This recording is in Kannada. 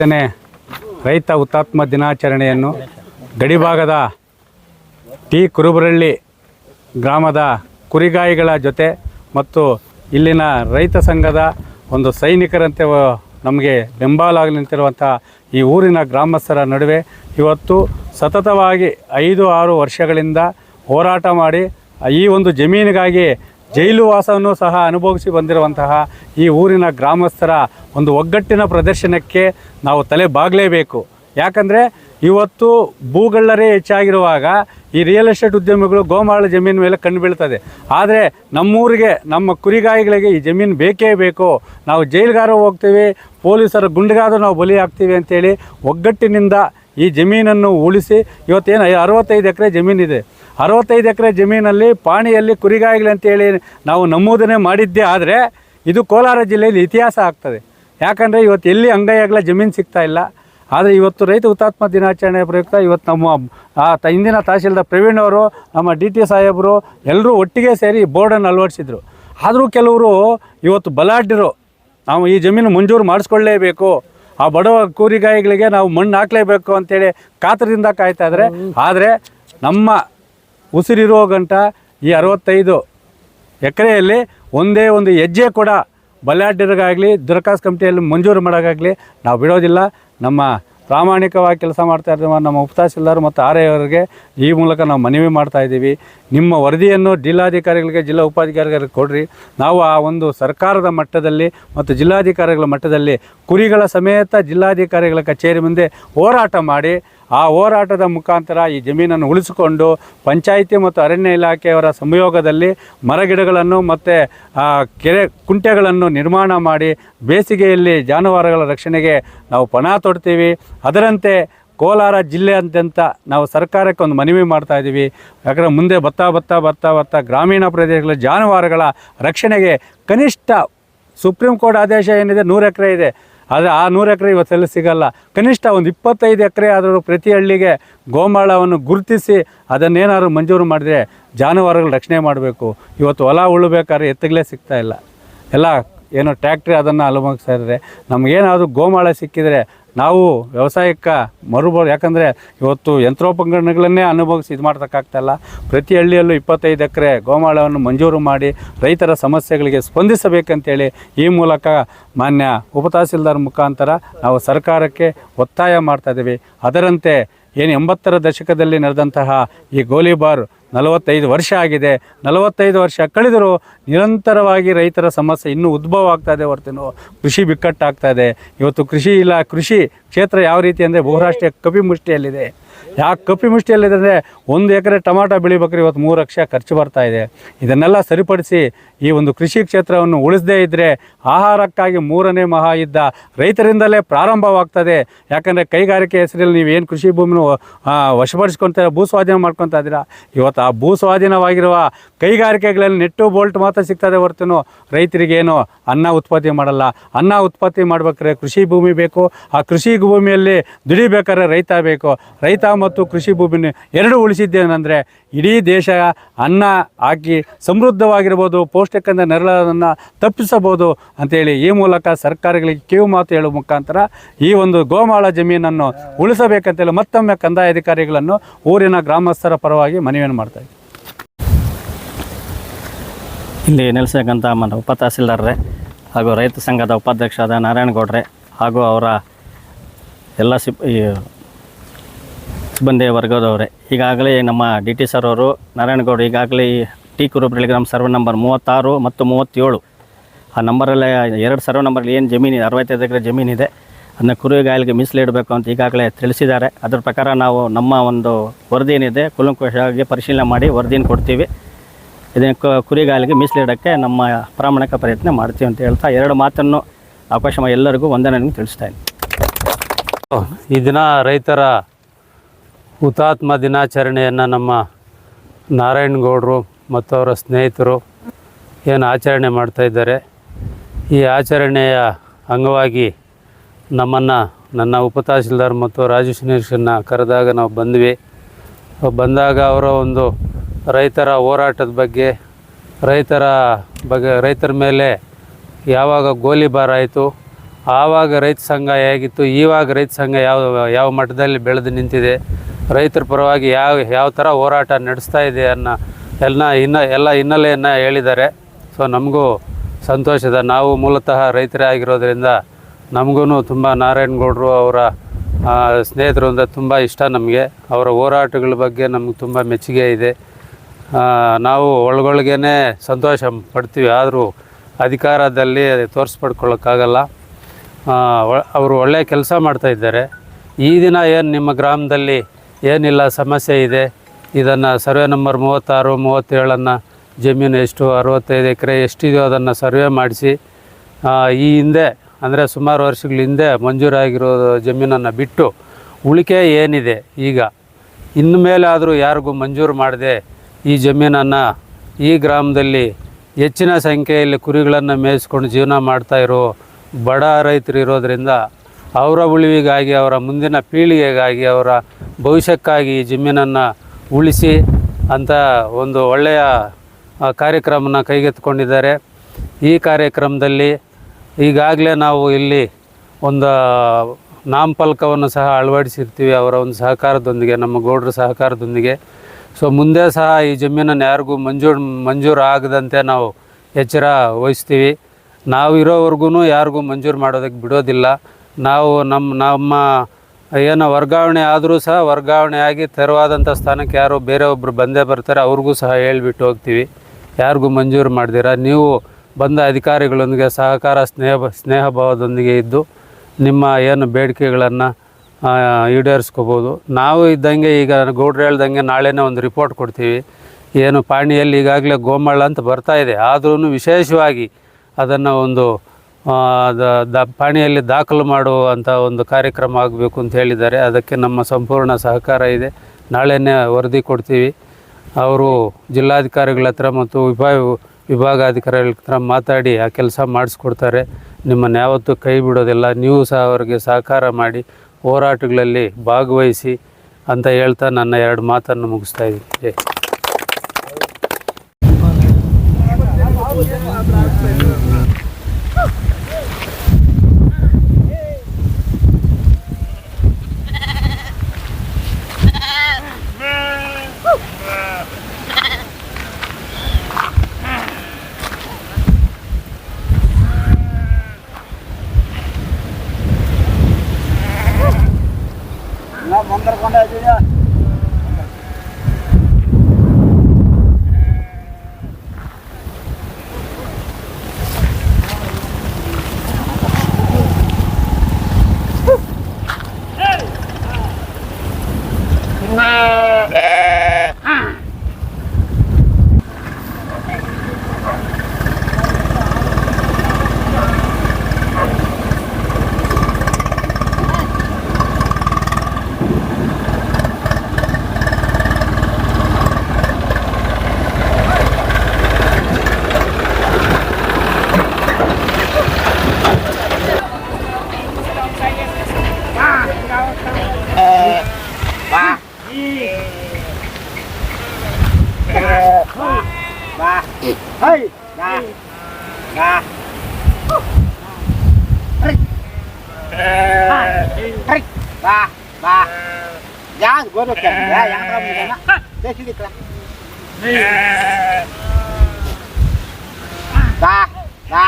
ಹತ್ತನೇ ರೈತ ಹುತಾತ್ಮ ದಿನಾಚರಣೆಯನ್ನು ಗಡಿಭಾಗದ ಟಿ ಕುರುಬರಳ್ಳಿ ಗ್ರಾಮದ ಕುರಿಗಾಯಿಗಳ ಜೊತೆ ಮತ್ತು ಇಲ್ಲಿನ ರೈತ ಸಂಘದ ಒಂದು ಸೈನಿಕರಂತೆ ನಮಗೆ ನಮಗೆ ಬೆಂಬಲಾಗಿ ನಿಂತಿರುವಂಥ ಈ ಊರಿನ ಗ್ರಾಮಸ್ಥರ ನಡುವೆ ಇವತ್ತು ಸತತವಾಗಿ ಐದು ಆರು ವರ್ಷಗಳಿಂದ ಹೋರಾಟ ಮಾಡಿ ಈ ಒಂದು ಜಮೀನಿಗಾಗಿ ಜೈಲು ವಾಸವನ್ನು ಸಹ ಅನುಭವಿಸಿ ಬಂದಿರುವಂತಹ ಈ ಊರಿನ ಗ್ರಾಮಸ್ಥರ ಒಂದು ಒಗ್ಗಟ್ಟಿನ ಪ್ರದರ್ಶನಕ್ಕೆ ನಾವು ತಲೆ ಬಾಗಲೇಬೇಕು. ಯಾಕಂದರೆ ಇವತ್ತು ಭೂಗಳ್ಳರೇ ಹೆಚ್ಚಾಗಿರುವಾಗ ಈ ರಿಯಲ್ ಎಸ್ಟೇಟ್ ಉದ್ಯಮಿಗಳು ಗೋಮಾಳ ಜಮೀನು ಮೇಲೆ ಕಣ್ಣು ಬೀಳ್ತದೆ. ಆದರೆ ನಮ್ಮೂರಿಗೆ, ನಮ್ಮ ಕುರಿಗಾಯಿಗಳಿಗೆ ಈ ಜಮೀನು ಬೇಕೇ ಬೇಕು. ನಾವು ಜೈಲ್ಗಾರ ಹೋಗ್ತೀವಿ, ಪೊಲೀಸರ ಗುಂಡಿಗಾದರೂ ನಾವು ಬಲಿ ಆಗ್ತೀವಿ ಅಂತೇಳಿ ಒಗ್ಗಟ್ಟಿನಿಂದ ಈ ಜಮೀನನ್ನು ಉಳಿಸಿ ಇವತ್ತೇನು ಅರವತ್ತೈದು ಎಕರೆ ಜಮೀನಿದೆ. ಅರವತ್ತೈದು ಎಕರೆ ಜಮೀನಲ್ಲಿ ಪಾಣಿಯಲ್ಲಿ ಕುರಿಗಾಯಿಗಳು ಅಂತೇಳಿ ನಾವು ನಮೂದನೆ ಮಾಡಿದ್ದೇ ಆದರೆ ಇದು ಕೋಲಾರ ಜಿಲ್ಲೆಯಲ್ಲಿ ಇತಿಹಾಸ ಆಗ್ತದೆ. ಯಾಕಂದರೆ ಇವತ್ತು ಎಲ್ಲಿ ಅಂಗೈಯಾಗಲ ಜಮೀನು ಸಿಗ್ತಾ ಇಲ್ಲ. ಆದರೆ ಇವತ್ತು ರೈತ ಹುತಾತ್ಮ ದಿನಾಚರಣೆ ಪ್ರಯುಕ್ತ ಇವತ್ತು ನಮ್ಮ ಆ ತ ಹಿಂದಿನ ತಹಶೀಲ್ದಾರ್ ಪ್ರವೀಣ್ ಅವರು, ನಮ್ಮ ಡಿ ಟಿ ಸಾಹೇಬರು ಎಲ್ಲರೂ ಒಟ್ಟಿಗೆ ಸೇರಿ ಬೋರ್ಡನ್ನು ಅಳವಡಿಸಿದರು. ಆದರೂ ಕೆಲವರು ಇವತ್ತು ಬಲಾಢ್ಯರು. ನಾವು ಈ ಜಮೀನು ಮಂಜೂರು ಮಾಡಿಸ್ಕೊಳ್ಳೇಬೇಕು. ಆ ಬಡವ ಕೂರಿಗಾಯಿಗಳಿಗೆ ನಾವು ಮಣ್ಣು ಹಾಕಲೇಬೇಕು ಅಂತೇಳಿ ಕಾತರದಿಂದ ಕಾಯ್ತಾ ಇದ್ದಾರೆ ಆದರೆ ನಮ್ಮ ಉಸಿರಿರೋ ಗಂಟ ಈ ಅರವತ್ತೈದು ಎಕರೆಯಲ್ಲಿ ಒಂದೇ ಒಂದು ಹೆಜ್ಜೆ ಕೂಡ ಬಲ್ಲಾಢ್ಯರಿಗಾಗಲಿ ದುರಕಾಸ್ ಕಮಿಟಿಯಲ್ಲಿ ಮಂಜೂರು ಮಾಡೋಕ್ಕಾಗಲಿ ನಾವು ಬಿಡೋದಿಲ್ಲ. ನಮ್ಮ ಪ್ರಾಮಾಣಿಕವಾಗಿ ಕೆಲಸ ಮಾಡ್ತಾ ಇರುವ ನಮ್ಮ ಉಪತಹಸೀಲ್ದಾರ್ ಮತ್ತು ಆರ್ ಅವರಿಗೆ ಈ ಮೂಲಕ ನಾವು ಮನವಿ ಮಾಡ್ತಾ ಇದ್ದೀವಿ. ನಿಮ್ಮ ವರದಿಯನ್ನು ಜಿಲ್ಲಾಧಿಕಾರಿಗಳಿಗೆ, ಜಿಲ್ಲಾ ಉಪಾಧಿಕಾರಿಗಳಿಗೆ ಕೊಡ್ರಿ. ನಾವು ಆ ಒಂದು ಸರ್ಕಾರದ ಮಟ್ಟದಲ್ಲಿ ಮತ್ತು ಜಿಲ್ಲಾಧಿಕಾರಿಗಳ ಮಟ್ಟದಲ್ಲಿ ಕುರಿಗಳ ಸಮೇತ ಜಿಲ್ಲಾಧಿಕಾರಿಗಳ ಕಚೇರಿ ಮುಂದೆ ಹೋರಾಟ ಮಾಡಿ, ಆ ಹೋರಾಟದ ಮುಖಾಂತರ ಈ ಜಮೀನನ್ನು ಉಳಿಸಿಕೊಂಡು ಪಂಚಾಯಿತಿ ಮತ್ತು ಅರಣ್ಯ ಇಲಾಖೆಯವರ ಸಂಯೋಗದಲ್ಲಿ ಮರಗಿಡಗಳನ್ನು ಮತ್ತು ಕೆರೆ ಕುಂಟೆಗಳನ್ನು ನಿರ್ಮಾಣ ಮಾಡಿ ಬೇಸಿಗೆಯಲ್ಲಿ ಜಾನುವಾರುಗಳ ರಕ್ಷಣೆಗೆ ನಾವು ಪಣ ತೊಡ್ತೀವಿ. ಅದರಂತೆ ಕೋಲಾರ ಜಿಲ್ಲೆ ಜಿಲ್ಲೆಯಾದ್ಯಂತ ನಾವು ಸರ್ಕಾರಕ್ಕೆ ಒಂದು ಮನವಿ ಮಾಡ್ತಾ ಇದ್ದೀವಿ. ಯಾಕಂದರೆ ಮುಂದೆ ಬತ್ತಾ ಬತ್ತಾ ಬರ್ತಾ ಬರ್ತಾ ಗ್ರಾಮೀಣ ಪ್ರದೇಶಗಳ ಜಾನುವಾರುಗಳ ರಕ್ಷಣೆಗೆ ಕನಿಷ್ಠ ಸುಪ್ರೀಂ ಕೋರ್ಟ್ ಆದೇಶ ಏನಿದೆ ನೂರು ಎಕರೆ ಇದೆ. ಆದರೆ ಆ ನೂರು ಎಕರೆ ಇವತ್ತೆಲ್ಲ ಸಿಗಲ್ಲ. ಕನಿಷ್ಠ ಒಂದು ಇಪ್ಪತ್ತೈದು ಎಕರೆ ಆದರೂ ಪ್ರತಿ ಹಳ್ಳಿಗೆ ಗೋಮಾಳವನ್ನು ಗುರುತಿಸಿ ಅದನ್ನೇನಾದ್ರು ಮಂಜೂರು ಮಾಡಿದ್ರೆ ಜಾನುವಾರುಗಳ ರಕ್ಷಣೆ ಮಾಡಬೇಕು. ಇವತ್ತು ಹೊಲ ಉಳ್ಬೇಕಾದ್ರೆ ಎತ್ತಗಲೇ ಸಿಗ್ತಾ ಇಲ್ಲ. ಎಲ್ಲ ಏನೋ ಟ್ಯಾಕ್ಟ್ರಿ ಅದನ್ನು ಅಲುಮಗಿಸ್ತಾ ನಮಗೇನಾದರೂ ಗೋಮಾಳ ಸಿಕ್ಕಿದರೆ ನಾವು ವ್ಯವಸಾಯಕ್ಕೆ ಮರುಬ ಯಾಕಂದರೆ ಇವತ್ತು ಯಂತ್ರೋಪಕರಣಗಳನ್ನೇ ಅನುಭವಿಸಿ ಇದು ಮಾಡ್ತಕ್ಕಾಗ್ತಾಯಿಲ್ಲ ಪ್ರತಿ ಹಳ್ಳಿಯಲ್ಲೂ ಇಪ್ಪತ್ತೈದು ಎಕರೆ ಗೋಮಾಳವನ್ನು ಮಂಜೂರು ಮಾಡಿ ರೈತರ ಸಮಸ್ಯೆಗಳಿಗೆ ಸ್ಪಂದಿಸಬೇಕಂತೇಳಿ ಈ ಮೂಲಕ ಮಾನ್ಯ ಉಪತಹಸೀಲ್ದಾರ್ ಮುಖಾಂತರ ನಾವು ಸರ್ಕಾರಕ್ಕೆ ಒತ್ತಾಯ ಮಾಡ್ತಾ ಇದ್ದೀವಿ ಅದರಂತೆ ಏನು ಎಂಬತ್ತರ ದಶಕದಲ್ಲಿ ನಡೆದಂತಹ ಈ ಗೋಲಿಬಾರ್ ನಲವತ್ತೈದು ವರ್ಷ ಆಗಿದೆ. ನಲವತ್ತೈದು ವರ್ಷ ಕಳೆದರೂ ನಿರಂತರವಾಗಿ ರೈತರ ಸಮಸ್ಯೆ ಇನ್ನೂ ಉದ್ಭವ ಆಗ್ತಾ ಇದೆ ಹೊರತುನು ಕೃಷಿ ಬಿಕ್ಕಟ್ಟಾಗ್ತಾ ಇದೆ. ಇವತ್ತು ಕೃಷಿ ಇಲ್ಲ, ಕೃಷಿ ಕ್ಷೇತ್ರ ಯಾವ ರೀತಿ ಅಂದರೆ ಬಹುರಾಷ್ಟ್ರೀಯ ಕಪಿಮುಷ್ಟಿಯಲ್ಲಿದೆ. ಯಾಕೆ ಕಪಿಮುಷ್ಟಿಯಲ್ಲಿದೆ ಅಂದರೆ ಒಂದು ಎಕರೆ ಟೊಮಾಟೊ ಬೆಳಿಬೇಕ್ರೆ, ಇವತ್ತು ಮೂರು ಲಕ್ಷ ಖರ್ಚು ಬರ್ತಾ ಇದೆ. ಇದನ್ನೆಲ್ಲ ಸರಿಪಡಿಸಿ ಈ ಒಂದು ಕೃಷಿ ಕ್ಷೇತ್ರವನ್ನು ಉಳಿಸದೇ ಇದ್ದರೆ ಆಹಾರಕ್ಕಾಗಿ ಮೂರನೇ ಮಹಾ ಇದ್ದ ರೈತರಿಂದಲೇ ಪ್ರಾರಂಭವಾಗ್ತದೆ. ಯಾಕಂದರೆ ಕೈಗಾರಿಕೆ ಹೆಸರಲ್ಲಿ ಏನು ಕೃಷಿ ಭೂಮಿನ ವಶಪಡಿಸ್ಕೊತೀರ ಭೂ ಸ್ವಾಧೀನ ಮಾಡ್ಕೊತಾ ಇದ್ದೀರಾ? ಇವತ್ತು ಆ ಭೂ ಸ್ವಾಧೀನವಾಗಿರುವ ಕೈಗಾರಿಕೆಗಳಲ್ಲಿ ನೆಟ್ಟು ಬೋಲ್ಟ್ ಮಾತ್ರ ಸಿಗ್ತದೆ ಹೊರತು ರೈತರಿಗೇನು ಅನ್ನ ಉತ್ಪತ್ತಿ ಮಾಡಲ್ಲ. ಅನ್ನ ಉತ್ಪತ್ತಿ ಮಾಡ್ಬೇಕಾರೆ ಕೃಷಿ ಭೂಮಿ ಬೇಕು. ಆ ಕೃಷಿ ಭೂಮಿಯಲ್ಲಿ ದುಡಿಬೇಕಾದ್ರೆ ರೈತ ಬೇಕು. ರೈತ ಮತ್ತು ಕೃಷಿ ಭೂಮಿನ ಎರಡು ಉಳಿಸಿದ್ದೇನೆಂದರೆ ಇಡೀ ದೇಶ ಅನ್ನ ಹಾಕಿ ಸಮೃದ್ಧವಾಗಿರ್ಬೋದು ಪೌಷ್ಟಿಕದ ನೆರಳನ್ನು ತಪ್ಪಿಸಬಹುದು ಅಂತೇಳಿ ಈ ಮೂಲಕ ಸರ್ಕಾರಗಳಿಗೆ ಕಿವು ಮಾತು ಹೇಳುವ ಮುಖಾಂತರ ಈ ಒಂದು ಗೋಮಾಳ ಜಮೀನನ್ನು ಉಳಿಸಬೇಕಂತೇಳಿ ಮತ್ತೊಮ್ಮೆ ಕಂದಾಯ ಅಧಿಕಾರಿಗಳನ್ನು ಊರಿನ ಗ್ರಾಮಸ್ಥರ ಪರವಾಗಿ ಮನವಿಯನ್ನು ಮಾಡ್ತಾ ಇಲ್ಲಿ ನೆಲೆಸಕ್ಕಂಥ ಮನ ಉಪ ತಹಸೀಲ್ದಾರ್ರೆ ಹಾಗೂ ರೈತ ಸಂಘದ ಉಪಾಧ್ಯಕ್ಷರಾದ ನಾರಾಯಣಗೌಡ್ರೆ ಹಾಗೂ ಅವರ ಎಲ್ಲ ಸಿಬ್ ಬಂದೆ ವರ್ಗದವರೇ. ಈಗಾಗಲೇ ನಮ್ಮ ಡಿ ಟಿ ಸರ್ ಅವರು ನಾರಾಯಣಗೌಡ ಈಗಾಗಲೇ ಟಿ ಕುರುಬ್ರಳ್ಳಿ ನಮ್ಮ ಸರ್ವೆ ನಂಬರ್ ಮೂವತ್ತಾರು ಮತ್ತು ಮೂವತ್ತೇಳು. ಆ ನಂಬರಲ್ಲೇ ಎರಡು ಸರ್ವೆ ನಂಬರಲ್ಲಿ ಏನು ಜಮೀನಿದೆ ಅರವತ್ತೈದು ಎಕರೆ ಜಮೀನಿದೆ ಅದನ್ನ ಕುರಿಗಾಯಲಿಗೆ ಮೀಸಲಿಡಬೇಕು ಅಂತ ಈಗಾಗಲೇ ತಿಳಿಸಿದ್ದಾರೆ. ಅದರ ಪ್ರಕಾರ ನಾವು ನಮ್ಮ ಒಂದು ವರದಿ ಏನಿದೆ ಕುಲಂಕುಶವಾಗಿ ಪರಿಶೀಲನೆ ಮಾಡಿ ವರದಿಯನ್ನು ಕೊಡ್ತೀವಿ. ಇದನ್ನು ಕುರಿಗಾಲಿಗೆ ಮೀಸಲಿಡೋಕ್ಕೆ ನಮ್ಮ ಪ್ರಾಮಾಣಿಕ ಪ್ರಯತ್ನ ಮಾಡ್ತೀವಿ ಅಂತ ಹೇಳ್ತಾ ಎರಡು ಮಾತನ್ನು ಅವಕಾಶ ಎಲ್ಲರಿಗೂ ಎಲ್ಲರಿಗೂ ನನಗೆ ತಿಳಿಸ್ತಾ ಇದ್ದೀನಿ. ಈ ದಿನ ರೈತರ ಹುತಾತ್ಮ ದಿನಾಚರಣೆಯನ್ನು ನಮ್ಮ ನಾರಾಯಣಗೌಡರು ಮತ್ತು ಅವರ ಸ್ನೇಹಿತರು ಏನು ಆಚರಣೆ ಮಾಡ್ತಾಯಿದ್ದಾರೆ ಈ ಆಚರಣೆಯ ಅಂಗವಾಗಿ ನಮ್ಮನ್ನು, ನನ್ನ ಉಪತಹಸೀಲ್ದಾರ್ ಮತ್ತು ರಾಜು ನಿರೀಕ್ಷನ್ನ ಕರೆದಾಗ ನಾವು ಬಂದ್ವಿ. ಬಂದಾಗ ಅವರ ಒಂದು ರೈತರ ಹೋರಾಟದ ಬಗ್ಗೆ, ರೈತರ ಬಗ್ಗೆ, ರೈತರ ಮೇಲೆ ಯಾವಾಗ ಗೋಲಿಬಾರ್ ಆಯಿತು, ಆವಾಗ ರೈತ ಸಂಘ ಹೇಗಿತ್ತು ಇವಾಗ ರೈತ ಸಂಘ ಯಾವ ಯಾವ ಮಟ್ಟದಲ್ಲಿ ಬೆಳೆದು ನಿಂತಿದೆ ರೈತರ ಪರವಾಗಿ ಯಾವ ಯಾವ ಥರ ಹೋರಾಟ ನಡೆಸ್ತಾ ಇದೆ ಅನ್ನೋ ಎಲ್ಲ ಇನ್ನ ಎಲ್ಲ ಹಿನ್ನೆಲೆಯನ್ನು ಹೇಳಿದ್ದಾರೆ. ಸೊ ನಮಗೂ ಸಂತೋಷದ, ನಾವು ಮೂಲತಃ ರೈತರೇ ಆಗಿರೋದ್ರಿಂದ ನಮಗೂ ತುಂಬ ನಾರಾಯಣಗೌಡರು ಅವರ ಸ್ನೇಹಿತರು ಅಂದರೆ ತುಂಬ ಇಷ್ಟ ನಮಗೆ. ಅವರ ಹೋರಾಟಗಳ ಬಗ್ಗೆ ನಮ್ಗೆ ತುಂಬ ಮೆಚ್ಚುಗೆ ಇದೆ. ನಾವು ಒಳಗೊಳಗೇ ಸಂತೋಷ ಪಡ್ತೀವಿ. ಆದರೂ ಅಧಿಕಾರದಲ್ಲಿ ತೋರಿಸ್ಪಡ್ಕೊಳ್ಳೋಕ್ಕಾಗಲ್ಲ ಅವರು ಒಳ್ಳೆಯ ಕೆಲಸ ಮಾಡ್ತಾಯಿದ್ದಾರೆ ಈ ದಿನ ಏನು ನಿಮ್ಮ ಗ್ರಾಮದಲ್ಲಿ ಏನಿಲ್ಲ, ಸಮಸ್ಯೆ ಇದೆ. ಇದನ್ನು ಸರ್ವೆ ನಂಬರ್ ಮೂವತ್ತಾರು, ಮೂವತ್ತೇಳನ್ನು ಜಮೀನು ಎಷ್ಟು, ಅರವತ್ತೈದು ಎಕರೆ ಎಷ್ಟಿದೆಯೋ ಅದನ್ನು ಸರ್ವೆ ಮಾಡಿಸಿ ಈ ಹಿಂದೆ, ಅಂದರೆ ಸುಮಾರು ವರ್ಷಗಳ ಹಿಂದೆ ಮಂಜೂರಾಗಿರೋ ಜಮೀನನ್ನು ಬಿಟ್ಟು ಉಳಿಕೆ ಏನಿದೆ ಈಗ? ಇನ್ನು ಮೇಲೆ ಆದರೂ ಯಾರಿಗೂ ಮಂಜೂರು ಮಾಡದೆ ಈ ಜಮೀನನ್ನು ಈ ಗ್ರಾಮದಲ್ಲಿ ಹೆಚ್ಚಿನ ಸಂಖ್ಯೆಯಲ್ಲಿ ಕುರಿಗಳನ್ನು ಮೇಯಿಸ್ಕೊಂಡು ಜೀವನ ಮಾಡ್ತಾ ಇರೋ ಬಡ ರೈತರು ಇರೋದರಿಂದ ಅವರ ಉಳಿವಿಗಾಗಿ, ಅವರ ಮುಂದಿನ ಪೀಳಿಗೆಗಾಗಿ, ಅವರ ಭವಿಷ್ಯಕ್ಕಾಗಿ ಈ ಜಮೀನನ್ನು ಉಳಿಸಿ ಅಂತ ಒಂದು ಒಳ್ಳೆಯ ಕಾರ್ಯಕ್ರಮನ ಕೈಗೆತ್ತಿಕೊಂಡಿದ್ದಾರೆ. ಈ ಕಾರ್ಯಕ್ರಮದಲ್ಲಿ ಈಗಾಗಲೇ ನಾವು ಇಲ್ಲಿ ಒಂದು ನಾಮಫಲಕವನ್ನು ಸಹ ಅಳವಡಿಸಿರ್ತೀವಿ ಅವರ ಒಂದು ಸಹಕಾರದೊಂದಿಗೆ, ನಮ್ಮ ಗೌಡರ ಸಹಕಾರದೊಂದಿಗೆ. ಸೊ, ಮುಂದೆ ಸಹ ಈ ಜಮೀನನ್ನು ಯಾರಿಗೂ ಮಂಜೂರು ಮಂಜೂರು ಆಗದಂತೆ ನಾವು ಎಚ್ಚರ ವಹಿಸ್ತೀವಿ. ನಾವು ಇರೋವರೆಗೂ ಯಾರಿಗೂ ಮಂಜೂರು ಮಾಡೋದಕ್ಕೆ ಬಿಡೋದಿಲ್ಲ. ನಾವು ನಮ್ಮ ನಮ್ಮ ಏನು ವರ್ಗಾವಣೆ ಆದರೂ ಸಹ ವರ್ಗಾವಣೆ ಆಗಿ ತೆರವಾದಂಥ ಸ್ಥಾನಕ್ಕೆ ಯಾರು ಬೇರೆ ಒಬ್ಬರು ಬಂದೇ ಬರ್ತಾರೆ, ಅವ್ರಿಗೂ ಸಹ ಹೇಳ್ಬಿಟ್ಟು ಹೋಗ್ತೀವಿ. ಯಾರಿಗೂ ಮಂಜೂರು ಮಾಡ್ದಿರ? ನೀವು ಬಂದ ಅಧಿಕಾರಿಗಳೊಂದಿಗೆ ಸಹಕಾರ ಸ್ನೇಹ ಸ್ನೇಹ ಭಾವದೊಂದಿಗೆ ಇದ್ದು ನಿಮ್ಮ ಏನು ಬೇಡಿಕೆಗಳನ್ನು ಈಡೇರಿಸ್ಕೋಬೋದು. ನಾವು ಇದ್ದಂಗೆ ಈಗ ಗೌಡ್ರು ಹೇಳ್ದಂಗೆ ನಾಳೆನೇ ಒಂದು ರಿಪೋರ್ಟ್ ಕೊಡ್ತೀವಿ. ಏನು ಪಾಣಿಯಲ್ಲಿ ಈಗಾಗಲೇ ಗೋಮಳ ಅಂತ ಬರ್ತಾ ಇದೆ. ಆದ್ರೂ ವಿಶೇಷವಾಗಿ ಅದನ್ನು ಒಂದು ದ- ಪಾಣಿಯಲ್ಲಿ ದಾಖಲು ಮಾಡುವಂಥ ಒಂದು ಕಾರ್ಯಕ್ರಮ ಆಗಬೇಕು ಅಂತ ಹೇಳಿದ್ದಾರೆ. ಅದಕ್ಕೆ ನಮ್ಮ ಸಂಪೂರ್ಣ ಸಹಕಾರ ಇದೆ. ನಾಳೆನೇ ವರದಿ ಕೊಡ್ತೀವಿ. ಅವರು ಜಿಲ್ಲಾಧಿಕಾರಿಗಳ ಹತ್ರ ಮತ್ತು ವಿಭಾಗ, ವಿಭಾಗಾಧಿಕಾರಿಗಳ ಹತ್ರ ಮಾತಾಡಿ ಆ ಕೆಲಸ ಮಾಡಿಸ್ಕೊಡ್ತಾರೆ. ನಿಮ್ಮನ್ನು ಯಾವತ್ತೂ ಕೈ ಬಿಡೋದಿಲ್ಲ. ನೀವು ಸಹ ಅವರಿಗೆ ಸಹಕಾರ ಮಾಡಿ, ಹೋರಾಟಗಳಲ್ಲಿ ಭಾಗವಹಿಸಿ ಅಂತ ಹೇಳ್ತಾ ನನ್ನ ಎರಡು ಮಾತನ್ನು ಮುಗಿಸ್ತಾ ಇದ್ದೀನಿ. ba ba. Ba ba jangan gue udah kayak ya yang terlalu gimana deh sini kelas ba ba.